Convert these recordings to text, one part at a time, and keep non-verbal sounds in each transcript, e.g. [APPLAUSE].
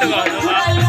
太恶心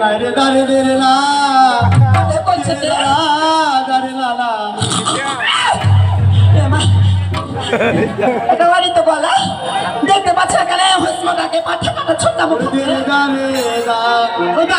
দাঁড়িয়ে দেরে না না এ মা, এটা বাড়ি তো বলা। দেখতে পাচ্ছ কেন হুসমটাকে মাথা কাটা ছোট্ট মুখ না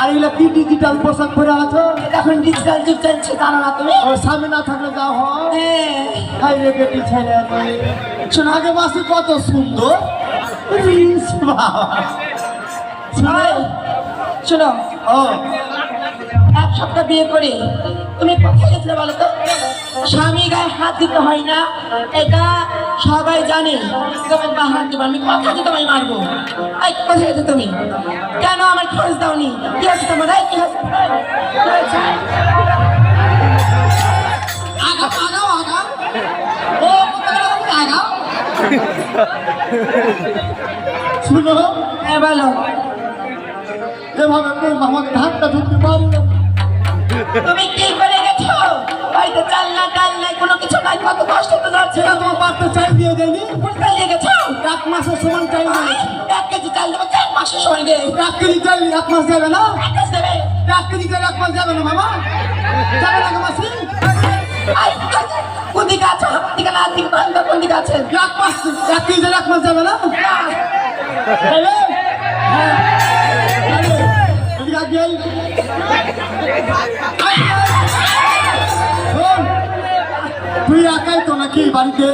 আর এগুলো কি ডিজিটাল পোশাক পরে আছো? এখন ডিজিটাল যুগ চলছে জানো না তুমি? ও স্বামী না থাকলে যা হয়। হ্যাঁ। হাই রে বেটি ছেলে শোনা আগে মাসে কত সুন্দর। রিস বাবা। শোনো শোনো। ও। এক সপ্তাহ বিয়ে করে। তুমি কোথায় গেছিলে বলো তো? স্বামী গায়ে হাত দিতে হয় না, এটা সবাই জানে। তুমি বা হাত দিবা, আমি কথা দিয়ে তোমায় মারবো। এই, কোথায় গেছো তুমি? কেন আমার খরচ দাওনি? কি আছে তোমার? কি শুনো হ্যাঁ বলো এভাবে আমাকে ধাক্কা ঢুকতে পারি তুমি কি করে গেছো? বাড়িতে চাল না ডাল নাই কোনো কিছু নাই কত কষ্ট তো যাচ্ছে। সেটা তোমার বাড়তে চাই দিয়ে দেয়নি কোথায় নিয়ে গেছো? এক মাসের সমান চাই দিয়েছি এক কেজি চাল দেবো এক মাসের সময় দিয়ে এক কেজি চাই এক মাস যাবে না? এক কেজি দেবে। এক কেজি চাই এক মাস যাবে না মামা? যাবে না মাসি। আই, কোন দিকে আছে দিকে না দিকে কোন কোন দিকে আছে? এক মাস এক কেজি চাই এক মাস যাবে না? না, হ্যাঁ। তুই একাই তো নাকি বাড়িতে?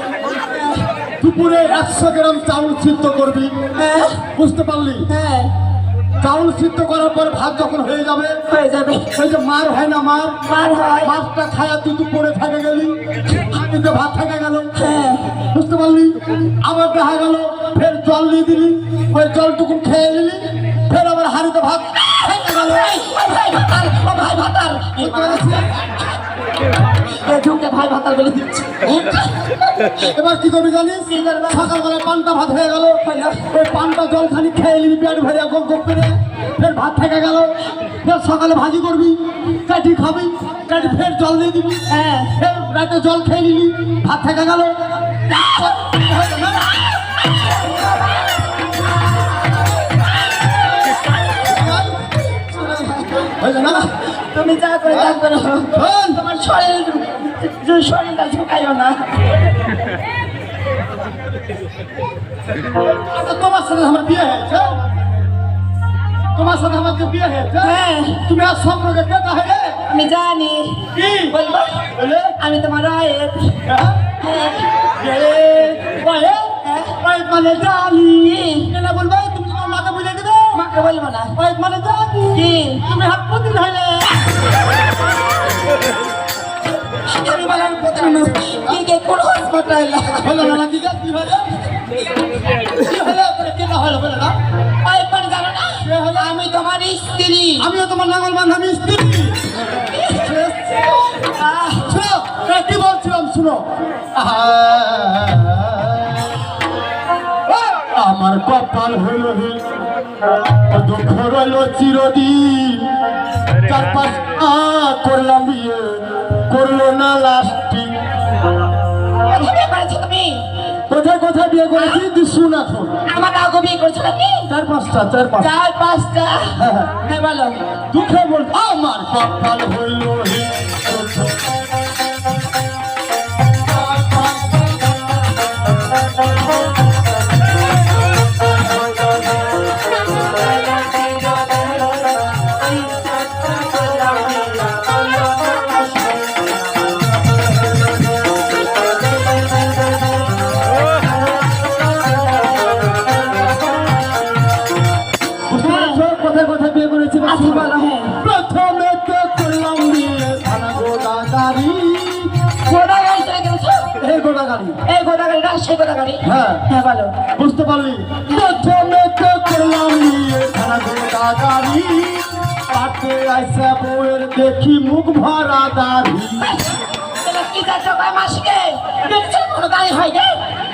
দুপুরে একশো গ্রাম চাউল সিদ্ধ করবি। হ্যাঁ। বুঝতে পারলি? হ্যাঁ। চাউল সিদ্ধ করার পর ভাত যখন হয়ে যাবে হয়ে যাবে। ওই যে মার হয় না মার? মার হয়। মাছটা খায়া তুই দুপুরে থেকে গেলি হাতিতে ভাত থেকে গেল হ্যাঁ। বুঝতে পারলি? আবার দেখা গেল ফের জল দিয়ে দিলি ওই জলটুকু খেয়ে নিলি ফের আবার হাড়িতে ভাত ভাই ভাতার বলে দিচ্ছে এবার কি করবি জানিস? সকালবেলা পান্তা ভাত হয়ে গেল। ওই পান্তা জল খানি খেয়ে নিবি, পেট ভরে গোপ গোপ করে ফের ভাত থেকে গেল। ফের সকালে ভাজি করবি, কাটি খাবি, কাটি ফের জল দিয়ে দিবি। হ্যাঁ ফের রাতে জল খেয়ে নিবি ভাত থেকে গেল। তোমার শরীর শরীরটা ঝুঁকাইও না। আচ্ছা, তোমার সাথে আমার বিয়ে হয়েছে? তোমার সাথে আমার বিয়ে হয়েছে? হ্যাঁ। তুমি আর সম্পর্কে কেটা হয়ে আমি জানি। আমি তোমার রায়ের। মানে জানি। মাকে বলব না? মানে কি? তুমি হাত প্রতি হইলে আমি বলার কি কে কোন হসপিটাল হলো না নাকি কি হলো? কি হলো? কেটা হলো? বলে না। জানো না? আমি তোমার স্ত্রী। আমিও তোমার নাঙ্গল বান্ধবী স্ত্রী শোনো কি বলছিলাম শুনো। আমার কপাল হইল হিল দুঃখ রইল চিরদিন। চার পাঁচ করলাম বিয়ে করল না লাস্টিং কোথায় কোথায় বিয়ে করেছি? তুই শুন এখন আমার আগে বিয়ে করেছ নাকি চার পাঁচটা চার পাঁচটা চার পাঁচটা হ্যাঁ, বলো দুঃখে বল আমার কপাল হইল বুঝতে পারলি? আইসা বউয়ের দেখি মুখ ভরা তাহলে কি মাসিকে? কোনো গাড়ি হয় গে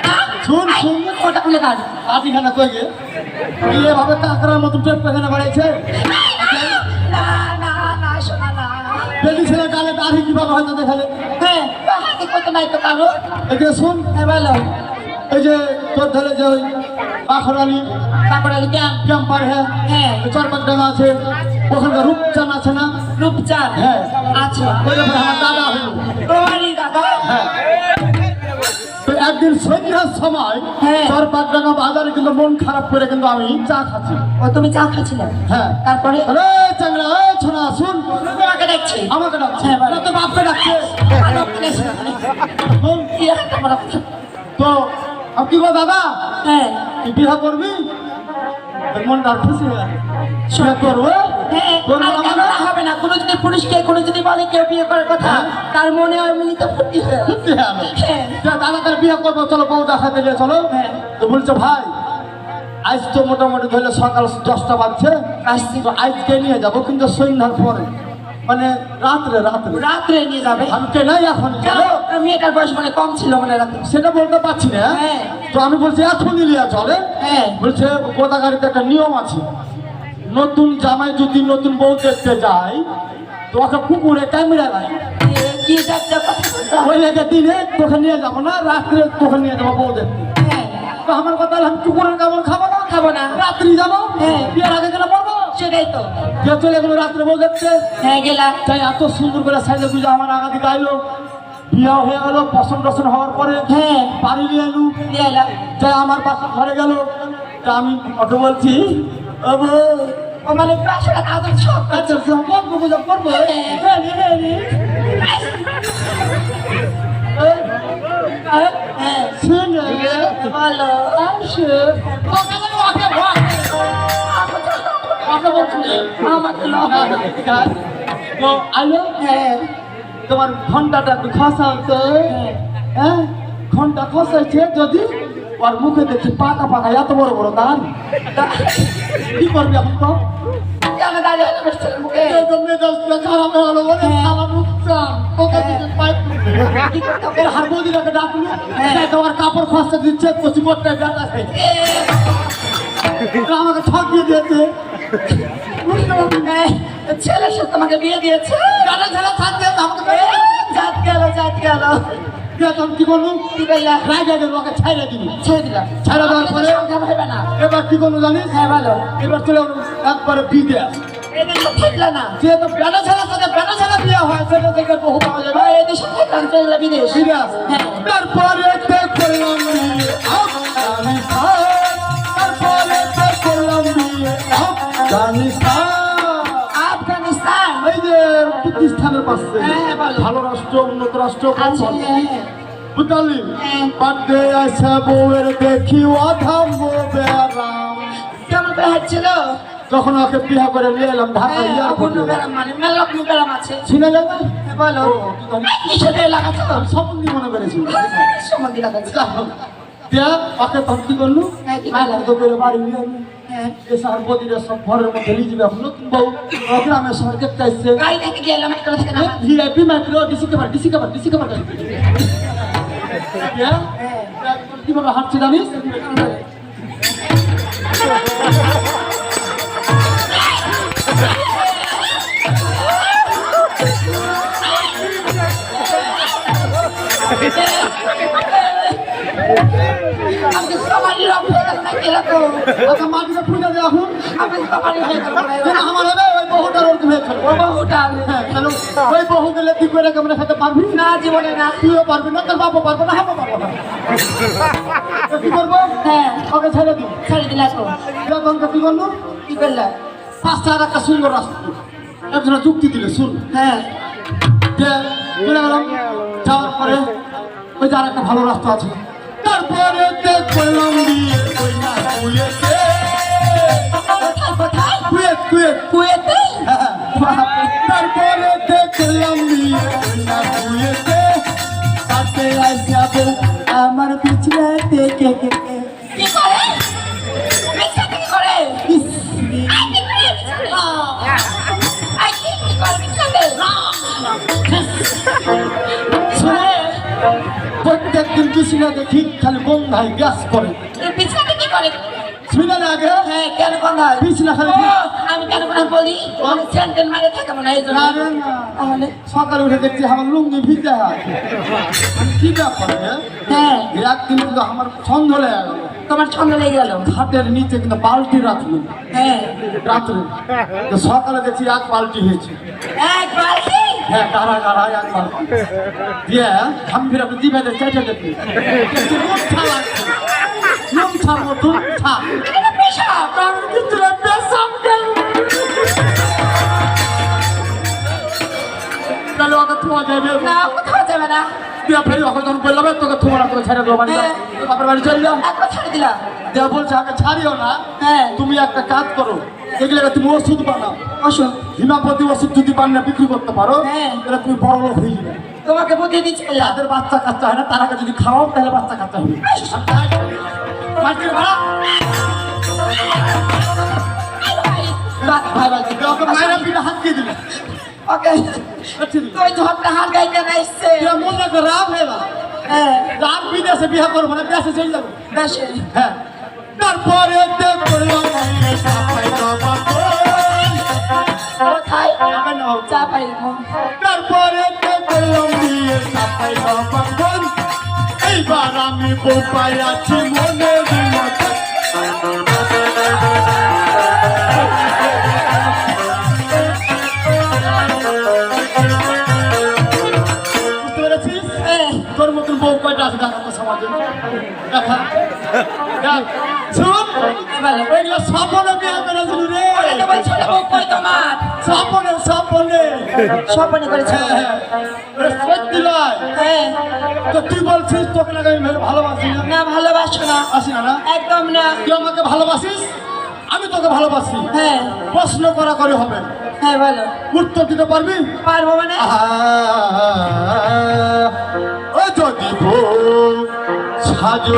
হ্যাঁ? শুন, শুন। ওটা খুলে গাড়ি আটিখানা কই গে? এভাবে কাকড়ার মতো টেপ পেখানে বাড়াইছে? না না না শোনা না বেলি ছেলে গালে দাড়ি কীভাবে হয়তো দেখালে। হ্যাঁ কত নাই তো কারও? শুন। বলো এই যে তোর ধরে যে ওই বাখরালি কাপড় কেন ক্যাম্পার হ্যাঁ? হ্যাঁ। আছে। ওখানকার রূপচান আছে না? রূপচাঁদ। হ্যাঁ। আচ্ছা। ওই ব্যাপারে আমার দাদা হলো। দাদা। হ্যাঁ। তো একদিন সন্ধ্যার সময় হ্যাঁ। ডাঙ্গা বাজারে কিন্তু মন খারাপ করে কিন্তু আমি চা খাচ্ছি। ও তুমি চা খাচ্ছিলে? হ্যাঁ। তারপরে? আরে চাংড়া এ ছোনা শুন। তোমাকে দেখছি আমাকে ডাকছে। হ্যাঁ, তো বাপকে ডাকছে। তো দাদা? হ্যাঁ। তুই বিয়ে করবি? আর খুশি হয়ে? করব হ্যাঁ? না কেন মানে? হবে না। কোনো যদি পুরুষকে কোনো যদি বলে কেউ বিয়ে করার কথা হ্যাঁ। তার মনে হয় ফুটি হয়ে। হ্যাঁ হ্যাঁ। দাদা তার বিয়ে করব চলো বউ দেখাতে গিয়ে চলো। হ্যাঁ। তো বলছে ভাই আজ তো মোটামুটি ধরলে সকাল দশটা বাজছে। আসছি। তো আজকে নিয়ে যাব কিন্তু সন্ধ্যার পরে। মানে রাত্রে রাত্রে। রাত্রে নিয়ে যাবে। আমি কে নাই এখন মেয়েটার বয়স মানে কম ছিল মনে সেটা বলতে পারছি না। হ্যাঁ। তো আমি বলছি এখনই নিয়ে চলে হ্যাঁ। বলছে গোদাগাড়িতে একটা নিয়ম আছে। নতুন জামাই যদি নতুন বউ দেখতে যায় তো ওকে কুকুরে ক্যামেরা এ, কি যাচ্ছে? ওই লেগে দিনে তোকে নিয়ে যাব না রাত্রে তোকে নিয়ে যাব বউ দেখতে। হ্যাঁ। তো আমার কথা আমি কুকুরের কেমন খাব না? খাব না। রাত্রি যাব? হ্যাঁ। বিয়ের আগে কেন বলব? সেটাই তো যে চলে গেলো রাত্রে বউ দেখতে হ্যাঁ গেলা। তাই এত সুন্দর করে সাইজে পুজো আমার আগা দিকে আইলো বিয়ে হয়ে গেল পছন্দ টসন হওয়ার পরে হ্যাঁ। বাড়ি নিয়ে এলু। তাই আমার বাসা ঘরে গেল। তা আমি ওকে বলছি ও মানে করব হ্যাঁ, শুনে বলো। আসে ওকে বলছি আমাকে আইলো হ্যাঁ। তোমার ঘন্টাটা একটু খসাও তো। হ্যাঁ। ঘণ্টা খসাইছে যদি ওর মুখে দেখছি পাকা পাকা এত বড় বড় দান। কি করবি এখন তো? হয়ে হ্যাঁ। কাপড় খসতে দিচ্ছে কচি আমাকে ঠকিয়ে দিয়েছে। ছেলের সাথে তোমাকে বিয়ে দিয়েছে? বেটা ছেলে থাকতে আমাকে জাত গেল জাত গেল। তখন কি করলু কি করলা রাইডারের ওকে ছাইড়ে দিবি। ছেড়ে দিলাম। ছেড়ে দেওয়ার পরে? ভাবে না। এবার কি করলু জানিস? হ্যাঁ ভালো এবার চলে একবারে বিদেশ হয় হ্যাঁ তারপরে করলাম তারপরে আফগানিস্তান। আফগানিস্তান। এই যে পাশে। হ্যাঁ। ভালো রাষ্ট্র উন্নত রাষ্ট্র বুঝলি হ্যাঁ। বার্থডে বউয়ের দেখি অধাম বেড়াম কেমন করে হচ্ছিল যখন ওকে বিয়ে করে নিয়ে এলাম ঢাকা হ্যাঁ গ্রাম মানে মেলগ্ন গ্রাম আছে। যাবে? হ্যাঁ, বলো। কিসের লাগাচ্ছ সম্বন্ধী মনে করেছি। সম্বন্ধে লাগাচ্ছ দেখ ওকে তখন কি করলু? বাড়ি নিয়ে হ্যাঁ এসে সব ঘরের মধ্যে নিয়ে যাবে থেকে গেলাম একটা থেকে না? VIP micro DC cover DC cover DC হ্যাঁ। কীভাবে হাঁটছে জানিস? আচ্ছা মাটিতে পূজা দেওয়া এখন আমি হয়ে আমার হবে ওই বহুটার ওরকম হয়ে খেলব বহুটা হ্যাঁ কেন ওই বহু গেলে তুই করে কেমন খেতে পারবি? না জীবনে না। তুইও পারবি না তোর বাবা পারব না হাবো পারব না। কি করব? হ্যাঁ। ওকে ছেড়ে দিই। ছেড়ে দিলা তো। তখন কি করল কি করলা? পাঁচটা আর একটা সুন্দর রাস্তা একজনে যুক্তি দিলে শুন। হ্যাঁ। চলে গেলাম যাওয়ার পরে ওই যে আর একটা ভালো রাস্তা আছে। তারপরে দেখলাম বিয়ে কই না কুয়েতে। কুয়েত? কুয়েত? কুয়েতে তারপরে দেখলাম বিয়ে কই না কুয়েতে। তাতে আসবে আমার পিছনে থেকে। কি করে? মিছা কি করে? আই কি করে মিছা আই কি করে মিছা রে প্রত্যেক দিন কৃষ্ণা দেখি খালি গন্ধায় গ্যাস করে। কি করে? শুনে না আগে? হ্যাঁ কেন বিছানা খালি আমি কেন বলি? আমি স্যান্ডেল মারে থাকে মনে হয়। তাহলে? সকালে উঠে দেখছি আমার লুঙ্গি ভিজে আছে। আমি কি ব্যাপার হ্যাঁ? হ্যাঁ। একদিন কিন্তু আমার লেগে গেল। তোমার ছন্দ লেগে গেল? খাটের নিচে কিন্তু বালতি রাখল। হ্যাঁ। রাত্রে। তো সকালে দেখছি এক বালতি হয়েছে। এক বালতি হ্যাঁ কারা কারা এক বালতি দিয়ে আমি ফিরে আপনি দিবে চেটে দেখি কিন্তু নুন ছা লাগছে নুন ছা মতন ছা এটা পেশাব আমি কিন্তু পেশাব গেল তাহলে ওকে থোয়া যাবে না কোথাও যাবে না দিয়ে ফেরি ওকে যখন বললাম তোকে থোয়া না তোকে ছেড়ে দেবো মানে। বাপের বাড়ি চলে যাও দিলাম দেয়া বলছে আগে ছাড়িও না তুমি একটা কাজ করো এগুলো তুমি ওষুধ বানাও? অসুখ হিমাপতি ওষুধ যদি বানিয়ে বিক্রি করতে পারো হ্যাঁ। তাহলে তুমি বড় লোক হয়ে যাবে। তোমাকে বুদ্ধি দিচ্ছে। যাদের বাচ্চা কাচ্চা হয় না তার আগে যদি খাওয়াও তাহলে বাচ্চা কাচ্চা হবে। বিদেশে বিয়ে করব না দেশে চলে যাব। দেশে। হ্যাঁ। তারপরে। কোথায়। চা তারপরে। এইবার আমি বোপাই আছি মনে পেরেছিস তোর মতন বউ কয়টা আছে দেখা [LAUGHS] তো সমাজে দেখা দেখ শুন ওইগুলো স্বপনে বিয়ে করেছিল রে? তোমার স্বপনে স্বপনে। স্বপ্নে করেছে। হ্যাঁ, সত্যি নয়। হ্যাঁ। তো তুই বলছিস তোকে আমি ভালোবাসি না? না ভালোবাসো না। আসি না একদম না। তুই আমাকে ভালোবাসিস? আমি তোকে ভালোবাসি। হ্যাঁ। প্রশ্ন করা করে হবে। হ্যাঁ বলো। উত্তর দিতে পারবি? পারব মানে? ও যদি সাজো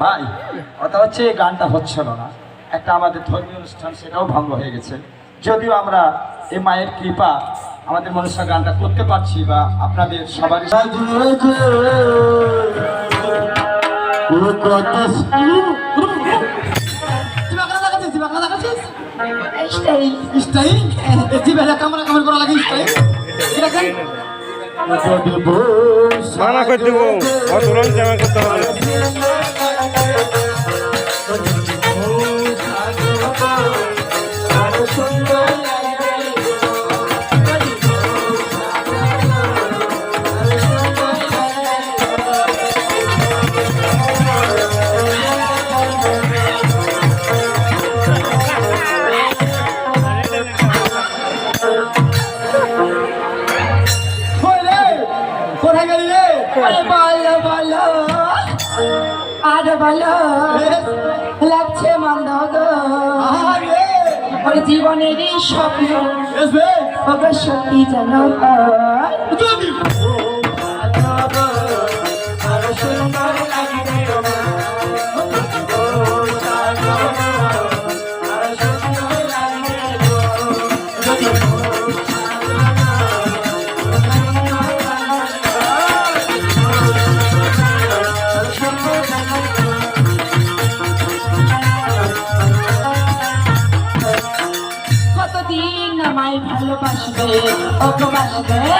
ভাই কথা হচ্ছে এই গানটা হচ্ছিল না। একটা আমাদের ধর্মীয় অনুষ্ঠান সেটাও ভঙ্গ হয়ে গেছে। যদিও আমরা এই মায়ের কৃপা আমাদের মনুষ্য গানটা করতে পারছি বা আপনাদের সবারই সাজো গো, আর ভালো লাগছে মন্দ গো। ওর জীবনেরই স্বপ্ন সত্যি যেন ওকে বাসবে